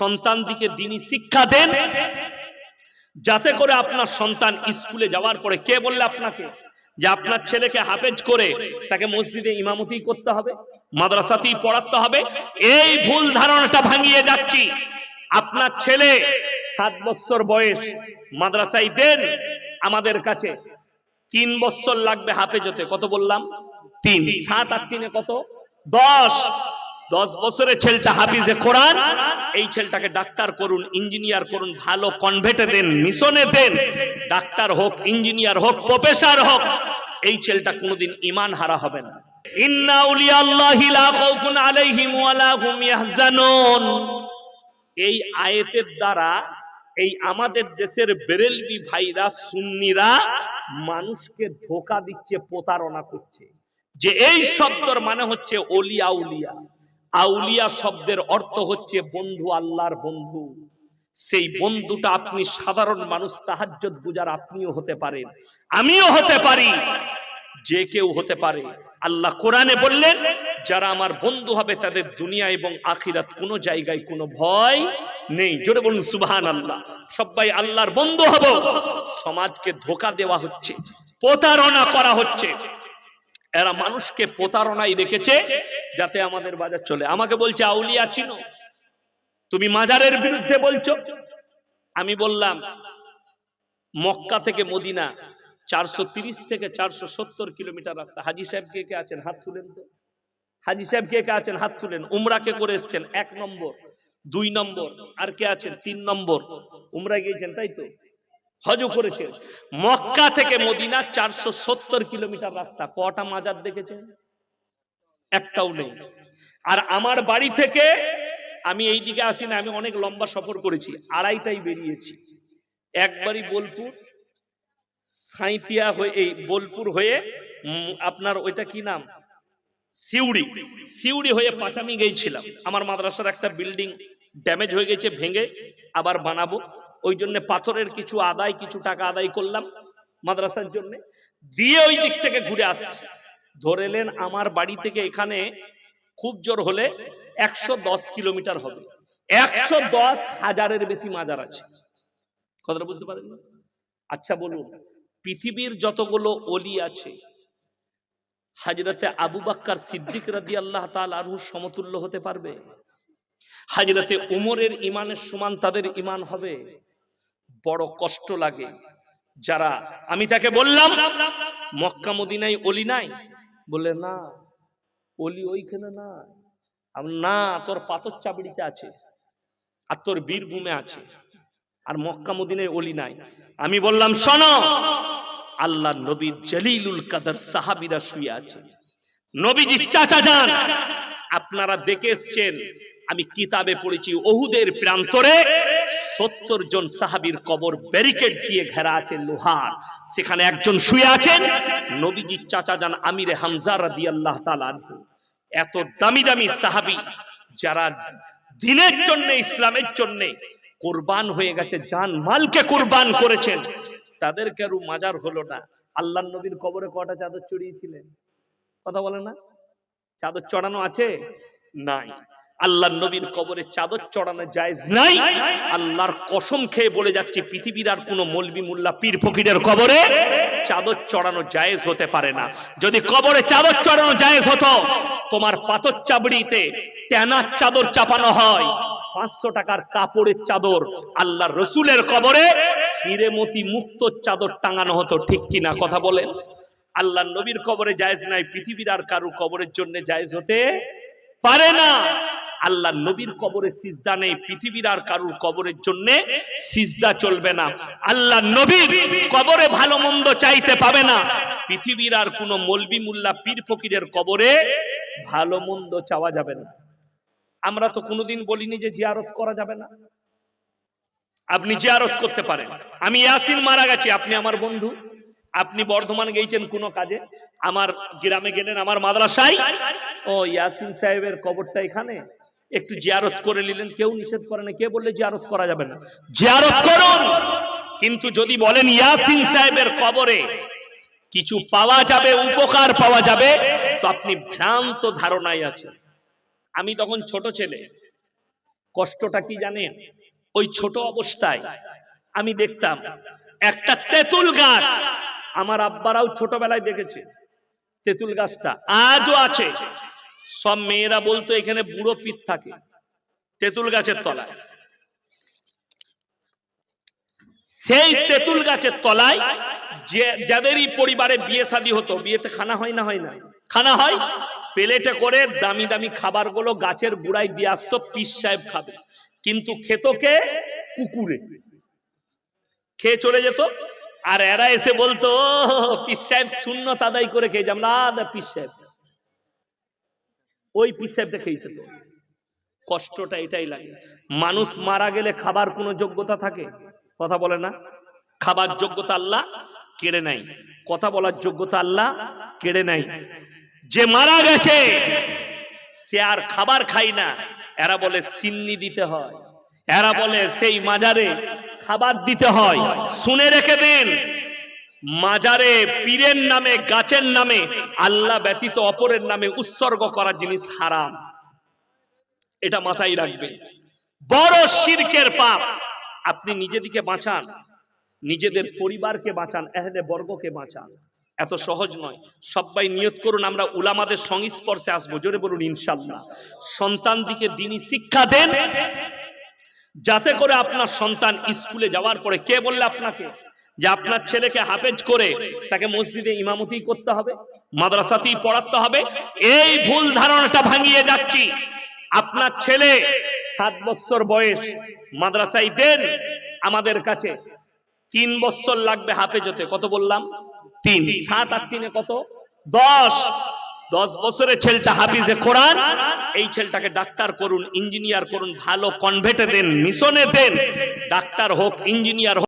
সন্তান দিকে দিনই শিক্ষা দেন, যাতে করে আপনার সন্তান স্কুলে যাওয়ার পরে কে বললে আপনাকে? যে আপনার ছেলেকে হাফেজ করে তাকে মসজিদে ইমামতি করতে হবে, মাদ্রাসাতেই পড়াতে হবে, এই ভুল ধারণাটা ভাঙিয়ে যাচ্ছি। আপনার ছেলে সাত বছর বয়স, মাদ্রাসায় দেন আমাদের কাছে। তিন বছর লাগবে হাফেজ হতে কত বললাম? তিন, সাত আর তিনে কত? দশ। দশ বছরের ছেলেটা হাফিজে কোরআন, এই ছেলেটাকে ডাক্তার করুন, ইঞ্জিনিয়ার করুন, ভালো কনভেটে দেন মিশনে দেন, ডাক্তার হোক ইঞ্জিনিয়ার হোক প্রফেসর হোক, এই ছেলেটা কোনোদিন ইমান হারা হবে না। এই আয়াতের দ্বারা এই আমাদের দেশের বেরেলবি ভাইরা সুন্নিরা মানুষকে ধোকা দিচ্ছে, প্রতারণা করছে। যে এই শব্দর মানে হচ্ছে অলিয়া উলিয়া। আউলিয়া শব্দের অর্থ হচ্ছে বন্ধু আল্লাহর বন্ধু। সেই বন্ধুটা আপনি সাধারণ মানুষ তাহাজ্জত গুজার আপনিও হতে পারেন। আমিও হতে পারি। যে কেউ হতে পারে। আল্লাহ কোরআনে বললেন যারা আমার বন্ধু হবে তাদের দুনিয়া এবং আখিরাত কোনো জায়গায় কোনো ভয় নেই। জোরে বলুন সুবহান আল্লাহ সবাই আল্লাহর বন্ধু হব। সমাজকে ধোকা দেওয়া হচ্ছে প্রতারণা করা হচ্ছে। এরা মানুষকে প্রতারণায় রেখেছে যাতে আমাদের বাজার চলে। আমাকে বলছে, আউলিয়া, চিনো। তুমি মাজারের বিরুদ্ধে বলছো? আমি বললাম, মক্কা থেকে মদিনা চারশো থেকে চারশো সত্তর কিলোমিটার রাস্তা। হাজি সাহেব কে কে আছেন? হাত তুলেন তো। হাজি সাহেব কে কে আছেন? হাত তুলেন। উমরাকে করে এসছেন? এক নম্বর। দুই নম্বর। আর কে আছেন? তিন নম্বর। উমরা গিয়েছেন, তাই তো? হজ করেছেন মক্কা থেকে মদিনা চারশো সত্তর কিলোমিটার রাস্তা। কটা মাজার দেখেছেন? একটাও নেই। আর আমার বাড়ি থেকে আমি এই দিকে আসি না, আমি অনেক লম্বা সফর করেছি আড়াইটাই বেরিয়েছি। একবারই বোলপুর সাঁইতিয়া হয়ে এই বোলপুর হয়ে আপনার ওইটা কি নাম? সিউড়ি। সিউড়ি হয়ে পাঁচামি গিয়েছিলাম আমার মাদ্রাসার একটা বিল্ডিং ড্যামেজ হয়ে গেছে, ভেঙে আবার বানাবো। ওই জন্য পাথরের কিছু আদায়, কিছু টাকা আদায় করলাম মাদ্রাসার জন্য। দিয়ে ওই দিক থেকে ঘুরে আসছি। ধরেলেন আমার বাড়ি থেকে এখানে খুব জোর হলে একশো দশ কিলোমিটার হবে। একশো হাজারের বেশি মাজার আছে। কথাটা বুঝতে পারেন? আচ্ছা বলুন, পৃথিবীর যতগুলো অলি আছে, হাজরতে আবু বাক্কার সিদ্দিক রাদি আল্লাহ তাল আরহু সমতুল্য হতে পারবে? হাজরতে উমরের ইমানের সমান তাদের ইমান হবে? বড় কষ্ট লাগে। যারা, আমি তাকে বললাম, মক্কা মদিনায় অলি নাই? বলে না, অলি ওইখানে না না, তোর পাথর চাবড়িতে আছে। আর তোর বীরভূমে আছে। আর মক্কা মদিনায় অলি নাই। আমি বললাম, শোনো আল্লাহ নবীর জলিলুল কাদার সাহাবিরা শুয়ে আছে। নবীজি চাচা যান। আপনারা দেখে এসছেন, আমি কিতাবে পড়েছি ওহুদের প্রান্তরে সত্তর জন সাহাবীর কবর ব্যারিকেড দিয়ে ঘেরা আছে লোহার। সেখানে একজন শুয়ে আছেন নবীজি চাচা যান আমিরে হামজা তাআলা আনহু। এত দামি দামি সাহাবী যারা দিনের জন্য, ইসলামের জন্য কোরবান হয়ে গেছে জান মালকে কোরবান করেছেন। তাদের কারু মাজার হলো না। আল্লাহ নবীর কবরে কটা চাদর চড়িয়েছিলেন? কথা বলে না। চাদর চড়ানো আছে? নাই। আল্লাহ নবীর কবরে চাদর চড়ানো জায়েজ নাই। আল্লাহর কসম খেয়ে বলে যাচ্ছে, পৃথিবীর আর কোনো মলবি মুল্লা পীর ফকিরের কবরে চাদর চড়ানো জায়েজ হতে পারে না। যদি কবরে চাদর চড়ানো জায়েজ হতো, তোমার পাথর চাবড়িতে টেনার চাদর চাপানো হয়। পাঁচশো টাকার কাপড়ের চাদর আল্লাহ রসুলের কবরে, হিরেমতি মুক্ত চাদর টাঙানো হতো, ঠিক কিনা কথা বলেন? আল্লাহ নবীর কবরে জায়েজ নাই, পৃথিবীর আর কারু কবরের জন্য জায়েজ হতে পারে না। আল্লাহ নবীর কবরে সিজদা নেই, পৃথিবীর আর কারুর কবরের জন্য সিজদা চলবে না। আল্লাহ নবীর কবরে ভালো মন্দ চাইতে পাবে না। পৃথিবীর আর কোনো মলবি মুল্লা পীর ফকিরের কবরে ভালো মন্দ চাওয়া যাবে না। আমরা তো কোনোদিন বলিনি যে জিয়ারত করা যাবে না। আপনি জিয়ারত করতে পারেন। আমি ইয়াসিন মারা গেছি, আপনি আমার বন্ধু। আপনি বর্ধমান গেছেন কোনো কাজে? আমার গ্রামে গেলেন আমার মাদ্রাসায়? ও, ইয়াসিন সাহেবের কবরটা এখানে? একটু জিয়ারত করে নিলেন কেউ নিষেধ করে না কে বললে জিয়ারত করা যাবে না? জিয়ারত করুন। কিন্তু যদি বলেন ইয়াসিন সাহেবের কবরে কিছু পাওয়া যাবে উপকার পাওয়া যাবে তো আপনি ভ্রান্ত ধারণায় আছেন। আমি তখন ছোট ছেলে কষ্টটা কি জানেন? ওই ছোট অবস্থায় আমি দেখতাম একটা তেঁতুল গাছ। আমার আব্বারাও ছোটবেলায় দেখেছে তেঁতুল গাছটা। আজও আছে। সব মেয়েরা বলতো, এখানে বুড়ো পিঠ থাকে, তেঁতুল গাছের তলায়। সেই তেঁতুল গাছের তলায় যে, যাদেরই পরিবারে বিয়ে শাদী হতো, বিয়েতে খানা হয় না হয় না? খানা হয়? প্লেটে করে দামি দামি খাবারগুলো গাছের গুড়ায় দিয়ে আসতো পিস সাহেব খাবে। কিন্তু খেত কে? কুকুরে। খেয়ে চলে যেত। আর এরা এসে বলতো পিস সাহেব শূন্য তাদাই করে খেয়ে যাম না পিস সাহেব। ওই পিস সাহেবটা খেয়েছে তো? কষ্টটা এটাই লাগে। মানুষ মারা গেলে খাবার কোনো যোগ্যতা থাকে? কথা বলে না? খাবার যোগ্যতা আল্লাহ কেড়ে নাই কথা বলার যোগ্যতা আল্লাহ কেড়ে নাই যে মারা গেছে, সে আর খাবার খাই না। এরা বলে সিন্নি দিতে হয়। এরা বলে সেই মাজারে খাবার দিতে হয়। শুনে রেখে দেন। মাজারে পীরের নামে, গাছের নামে, আল্লাহ ব্যতীত অপরের নামে উৎসর্গ করার জিনিস হারাম। এটা মাথায় রাখবে। বড় শিরকের পাপ। আপনি নিজেদিকে বাঁচান। নিজেদের পরিবারকে বাঁচান, এহলে বর্গকে বাঁচান। এত সহজ নয়। সবাই নিয়ত করুন, আমরা উলামাদের সংস্পর্শে আসব। জোরে বলুন ইনশাল্লাহ সন্তান দিকে দিনই শিক্ষা দেন। যাতে করে আপনার সন্তান স্কুলে যাওয়ার পরে কে বললে আপনাকে? যে আপনার ছেলেকে হাফেজ করে তাকে মসজিদে ইমামতি করতে হবে, মাদ্রাসাতেই পড়াতে হবে, এই ভুল ধারণাটা ভাঙিয়ে যাচ্ছি। আপনার ছেলে সাত বছর বয়স, মাদ্রাসায় দেন আমাদের কাছে। তিন বছর লাগবে হাফেজ হতে কত বললাম? তিন। সাত আর তিনে কত? দশ। দশ বছরের ছেলেটা হাফিজে কোরআন, এই ছেলেটাকে ডাক্তার করুন, ইঞ্জিনিয়ার করুন, ভালো কনভেটে দেন, মিশনে দেন, ডাক্তার হোক, ইঞ্জিনিয়ার হোক।